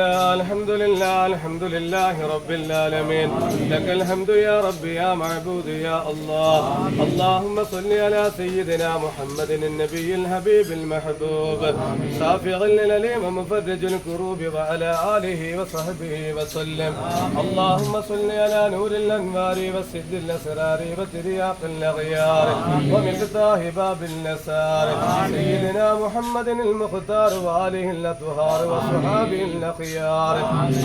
الحمد لله الحمد لله رب العالمين. لك الحمد يا رب يا معبود يا الله. اللهم صل على سيدنا محمد النبي الحبيب المحبوب. شافع الأليم ومفرج الكروب وعلى آله وصحبه وسلم. اللهم صل على نور الأنوار وسد الأسرار وترياق الأغيار ومفتاح باب النسار. سيدنا محمد المختار وآله الأطهار وصحابه الأخيار.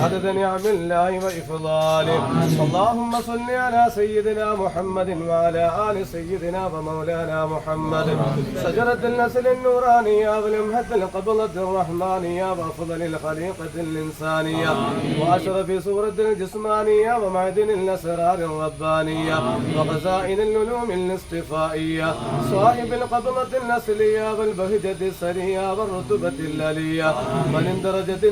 عدد نعم الله وإفضاله اللهم صل على سيدنا محمد وعلى آل سيدنا ومولانا محمد. شجرة النسل النورانية والمهد القبلة الرحمانية وأفضل الخليقة الإنسانية وأشرف سورة الجسمانية ومعدن الأسرار الربانية وخزائن العلوم الاصطفائية صاحب القبلة النسلية والبهجة السرية والرتبة الألية. من اندرجت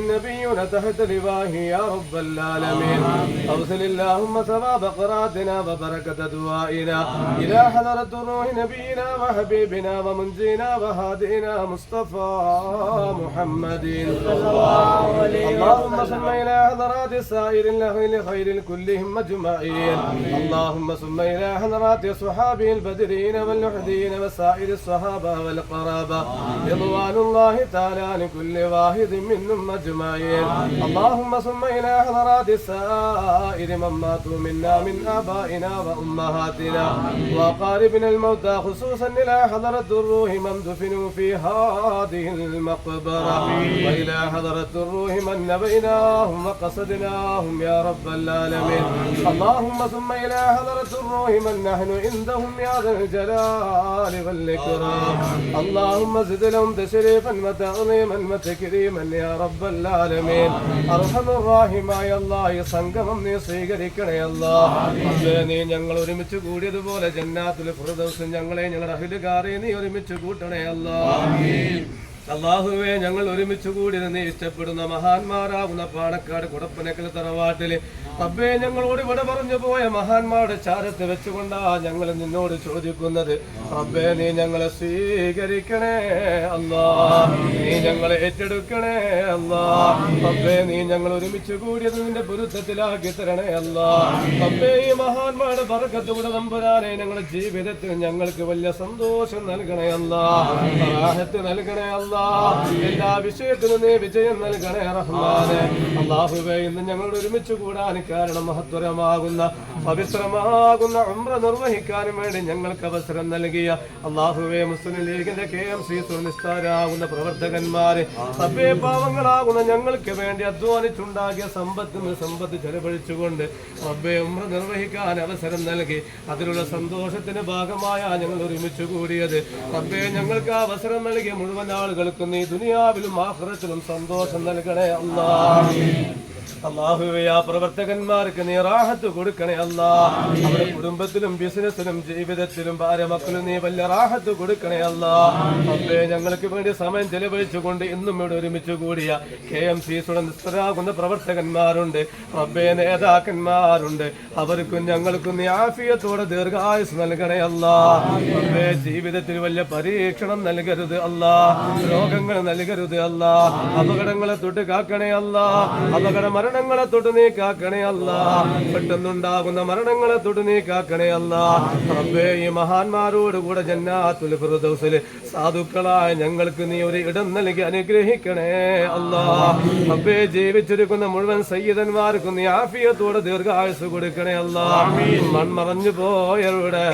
النبيون تحت لواه يا رب العالمين. أوصل اللهم ثواب قراتنا وبركة دعائنا. إلى حضرة روح نبينا وحبيبنا ومنجينا وهادينا مصطفى محمد. اللهم صل إلى حضرات السائر الأهل خير كلهم أجمعين. اللهم صل إلى حضرات صحابه البدرين واللحدين وسائر الصحابة والقرابة. رضوان الله تعالى عن كل واحد منهم أجمعين. اللهم صل إلى حضرات السائر من ماتوا منا من آبائنا وأمهاتنا. وأقاربنا الموتى خصوصا إلى حضرة الروح من دفنوا في هذه المقبرة. وإلى حضرة الروح من نبيناهم وقصدناهم يا رب العالمين. اللهم ثم إلى حضرة الروح من نحن عندهم يا ذا الجلال والإكرام. اللهم زد لهم تشريفا وتعظيما وتكريما يا رب العالمين. അർഹമ റാഹിമായ അല്ലാ സംഗമം നീ സ്വീകരിക്കണേ അല്ലാഹ് നീ ഞങ്ങൾ ഒരുമിച്ച് കൂടിയതുപോലെ ജന്നാത്തുൽ ഫിർദൗസ് ഞങ്ങളെ ഞങ്ങളുടെ അഹിലുകാരെ നീ ഒരുമിച്ച് കൂട്ടണേ അല്ലാ. അള്ളാഹുവെ ഞങ്ങൾ ഒരുമിച്ച് കൂടി നീ ഇഷ്ടപ്പെടുന്ന മഹാന്മാരാകുന്ന പാണക്കാട് കുടപ്പനക്കൽ തറവാട്ടിൽ റബ്ബേ ഞങ്ങളോട് ഇവിടെ പറഞ്ഞു പോയ മഹാന്മാരുടെ ചാരത്ത് വെച്ചുകൊണ്ടാ ഞങ്ങൾ നിന്നോട് ചോദിക്കുന്നത്. റബ്ബേ നീ ഞങ്ങളെ സ്വീകരിക്കണേ അല്ലാ. നീ ഞങ്ങളെ ഏറ്റെടുക്കണേ അല്ലാ. റബ്ബേ നീ ഞങ്ങൾ ഒരുമിച്ച് കൂടിയത് നിന്റെ പൊരുത്തത്തിലാക്കി തരണേ അല്ലാ. റബ്ബേ ഈ മഹാന്മാരുടെ പറക്കത്തൂടെ നമ്പുരാനെ ഞങ്ങളുടെ ജീവിതത്തിൽ ഞങ്ങൾക്ക് വലിയ സന്തോഷം നൽകണേ അല്ലാ. റാഹത്ത് നൽകണേ അല്ലാ. എല്ലാ വിഷയത്തിനും നീ വിജയം നൽകണേ റഹ്മാനെ. അള്ളാഹുവേ ഇന്ന് ഞങ്ങൾ ഒരുമിച്ച് കൂടാൻ കാരണം മഹത്വരമാകുന്ന പവിത്രമാകുന്ന ഉംറ നിർവഹിക്കാനും വേണ്ടി ഞങ്ങൾക്ക് അവസരം നൽകിയ അള്ളാഹുവെ മുസ്ലിം ലീഗിന്റെ കെ എം സി സുനിസ്താരാകുന്ന പ്രവർത്തകന്മാര് സഭ്യ പാവങ്ങളാകുന്ന ഞങ്ങൾക്ക് വേണ്ടി അധ്വാനിച്ചുണ്ടാക്കിയ സമ്പത്തിന് സമ്പത്ത് ചെലവഴിച്ചുകൊണ്ട് റബ്ബെ ഉംറ നിർവഹിക്കാൻ അവസരം നൽകി. അതിലുള്ള സന്തോഷത്തിന്റെ ഭാഗമായ ഞങ്ങൾ ഒരുമിച്ച് കൂടിയത്. റബ്ബെ ഞങ്ങൾക്ക് അവസരം നൽകിയ മുഴുവൻ ആളുകൾക്കും ഈ ദുനിയാവിലും ആഹ്റത്തിലും സന്തോഷം നൽകണേ അല്ലാ അള്ളാഹുവെ ആ പ്രവർത്തകന്മാർക്ക് നീ റാഹത്ത് കൊടുക്കണേ അല്ലാ. അവരുടെ കുടുംബത്തിലും ബിസിനസ്സിലും ജീവിതത്തിലും ഭാര്യ മക്കളും നീ വലിയ റാഹത്ത് കൊടുക്കണേ അല്ലാ. അപ്പേ ഞങ്ങൾക്ക് വേണ്ടി സമയം ചെലവഴിച്ചുകൊണ്ട് ഇന്നും ഇവിടെ ഒരുമിച്ച് കൂടിയ കെ എം സി നിസ്തരാകുന്ന പ്രവർത്തകന്മാരുണ്ട്. അപ്പേ നേതാക്കന്മാരുണ്ട്. അവർക്കും ഞങ്ങൾക്കും നീ ആഫിയത്തോടെ ദീർഘായുസ് നൽകണേ അല്ലാ. അപ്പേ ജീവിതത്തിൽ വലിയ പരീക്ഷണം നൽകരുത് അല്ലാ. രോഗങ്ങൾ നൽകരുത് അല്ലാ. അപകടങ്ങളെ തൊട്ട് കാക്കണേ അല്ലാ. അപകട മരണങ്ങളെ തൊട്ട് നീ കാക്കണേ അല്ല. പെട്ടെന്നുണ്ടാകുന്ന മരണങ്ങളെ തൊട്ട് നീ കാക്കണേ അല്ല. റബ്ബേ ഈ മഹാന്മാരോട് കൂടെ ജന്നാത്തുൽ സാധുക്കളായ ഞങ്ങൾക്ക് നീ ഒരു ഇടം നൽകി അനുഗ്രഹിക്കണേ അല്ലാ. റബ്ബേ ജീവിച്ചിരിക്കുന്ന മുഴുവൻ സയ്യിദന്മാർക്കും നീ ആഫിയത്തോടെ ദീർഘായുസ് കൊടുക്കണേ അല്ലാ. മൺമറഞ്ഞു പോയവരുടെ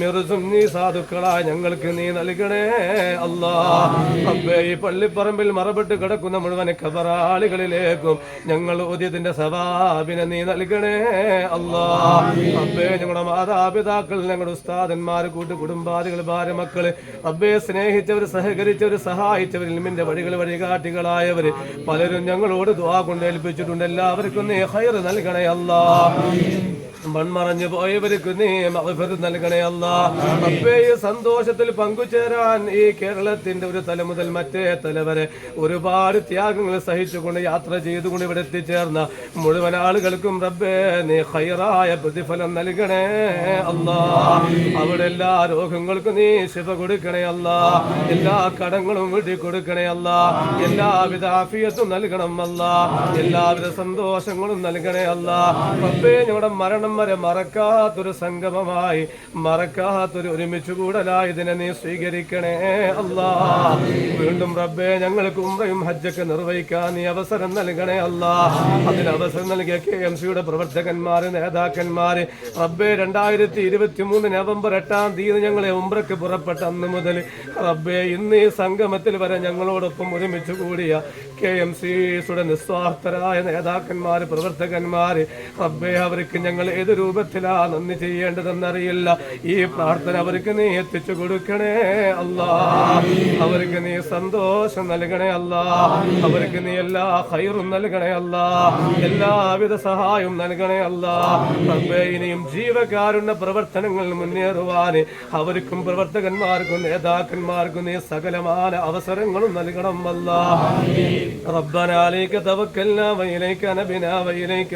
മിറുസും നീ സാധുക്കളായ ഞങ്ങൾക്ക് നീ നൽകണേ അല്ലാ. റബ്ബേ ഈ പള്ളിപ്പറമ്പിൽ മറപ്പെട്ട് കിടക്കുന്ന മുഴുവൻ ഖബറാളികളിലേക്കും ഞങ്ങൾ ഓദ്യത്തിന്റെ സവാബിനെ നീ നൽകണേ അല്ലാ. അബ്ബേ ഞങ്ങളുടെ മാതാപിതാക്കൾ ഞങ്ങളുടെ ഉസ്താദന്മാർ കൂട്ടു കുടുംബാദികൾ ഭാര്യ മക്കൾ അബ്ബേ സ്നേഹിച്ചവർ സഹകരിച്ചവർ സഹായിച്ചവർ ഇൽമിന്റെ വഴികൾ വഴികാട്ടികളായവർ പലരും ഞങ്ങളോട് ദ്വാ കൊണ്ട് ഏൽപ്പിച്ചിട്ടുണ്ട്. എല്ലാവർക്കും നീ ഹൈർ നൽകണേ അല്ലാ. മൺമറഞ്ഞു പോയവർക്ക് നീ മഹഫിറത്ത് നൽകണേ അല്ല. അപ്പേ ഈ സന്തോഷത്തിൽ പങ്കുചേരാൻ ഈ കേരളത്തിന്റെ ഒരു തല മുതൽ മറ്റേ തല വരെ ഒരുപാട് ത്യാഗങ്ങൾ സഹിച്ചുകൊണ്ട് യാത്ര ചെയ്തുകൊണ്ട് ഇവിടെ എത്തിച്ചേർന്ന മുഴുവൻ ആളുകൾക്കും റബ്ബേ നീ ഹൈറായ പ്രതിഫലം നൽകണേ അല്ല. അവിടെ എല്ലാ രോഗങ്ങൾക്കും നീ ശിവ കൊടുക്കണേ അല്ല. എല്ലാ കടങ്ങളും വീട്ടി കൊടുക്കണേ അല്ല. എല്ലാവിധ ആഫിയത്തും നൽകണം അല്ല. എല്ലാവിധ സന്തോഷങ്ങളും നൽകണേ അല്ല. റബ്ബേ ഞങ്ങളുടെ മരണം വരെ മറക്കാത്തൊരു സംഗമമായി മറക്കാത്തൊരു ഒരുമിച്ച് കൂടലായി ഇതിനെ നീ സ്വീകരിക്കണേ അല്ലാ. വീണ്ടും റബ്ബേ ഞങ്ങൾക്ക് ഉംറയും ഹജ്ജൊക്കെ നിർവഹിക്കാൻ നീ അവസരം നൽകണേ അല്ല. അതിന് അവസരം നൽകിയ കെ എം സിയുടെ പ്രവർത്തകന്മാര് നേതാക്കന്മാര് റബ്ബെ രണ്ടായിരത്തി ഇരുപത്തി മൂന്ന് നവംബർ എട്ടാം തീയതി ഞങ്ങളെ ഉംറയ്ക്ക് പുറപ്പെട്ട അന്ന് മുതൽ റബ്ബെ ഇന്ന് ഈ സംഗമത്തിൽ വരെ ഞങ്ങളോടൊപ്പം ഒരുമിച്ച് കൂടിയ കെ എം സിയുടെ നിസ്വാർത്ഥരായ നേതാക്കന്മാര് പ്രവർത്തകന്മാര് റബ്ബെ അവർക്ക് ഞങ്ങൾ ഏത് രൂപത്തിലാ നന്ദി ചെയ്യേണ്ടതെന്നറിയില്ല. ഈ പ്രാർത്ഥന അവർക്ക് നീ എത്തിച്ചു കൊടുക്കണേ അല്ല. അവർക്ക് നീ സന്തോഷം നൽകണേ അല്ല. അവർക്ക് നീ എല്ലാ ഹൈറും നൽകണേ അല്ല. എല്ലാവിധ സഹായവും നൽകണേ അല്ല. ഇനിയും ജീവകാരുണ്യ പ്രവർത്തനങ്ങൾ മുന്നേറുവാൻ അവർക്കും പ്രവർത്തകന്മാർക്കും നേതാക്കന്മാർക്കും നീ സകലമായ അവസരങ്ങളും നൽകണം അല്ല. റബ്ബനാലേക്ക് തവക്കല്ല വയിലേക്ക് അനബിന വയിലേക്ക്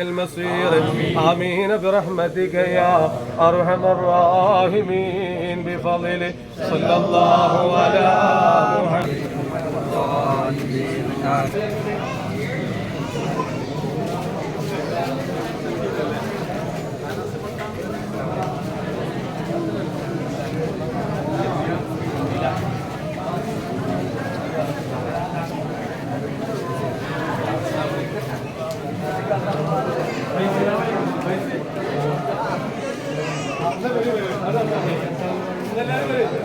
ആമീന برحمتك يا أرحم الراحمين بفضل صلى الله على محمد Thank you. ഇതെല്ലാവരും